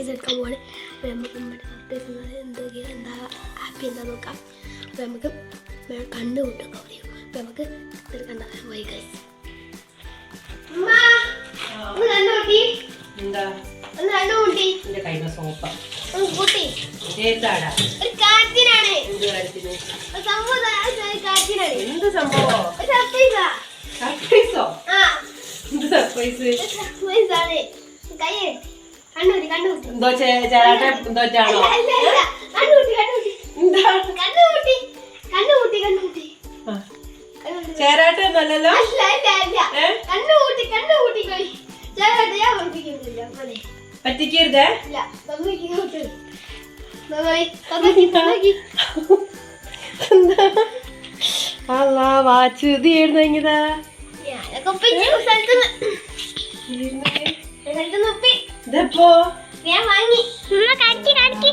Surprise എടുക്കാൻ പോവാണ് അപ്പോൾ നമുക്ക് നമ്മുടെ സർപ്രൈസ് എന്തൊക്കെയാ എന്താ ഹാപ്പി എന്താ നോക്കാം. അപ്പോൾ നമുക്ക് കണ്ടുമുട്ടും പറയും അപ്പോൾ നമുക്ക് ഇത് കണ്ടാ പോയി കണ്ടുകൂട്ടി എന്താ? എന്റെ സോപ്പ. സംഭവം എന്ത് സർപ്രൈസാ സർപ്രൈസോ ആ. എന്ത് സർപ്രൈസ് ഒരു സർപ്രൈസ് ആണ്. കൈ എന്തോ ചേരാട്ട എന്തോ? ചാണോ. ചേരാട്ട ഒന്നല്ലല്ലോ പറ്റിക്കരുതേ? അല്ല വാച്ച് ഇത് ഞാനൊക്കെ സ്ഥലത്ത് ഇതെപ്പോ? ഞാൻ വാങ്ങി. ഉമ്മ കാണിക്ക് കാണിക്ക്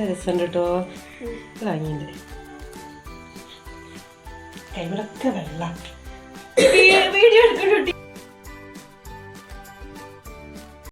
രസമുണ്ട് കേട്ടോ വാങ്ങിണ്ട് കൈവിടൊക്കെ വെള്ള. വീഡിയോ എടുക്കണ്ട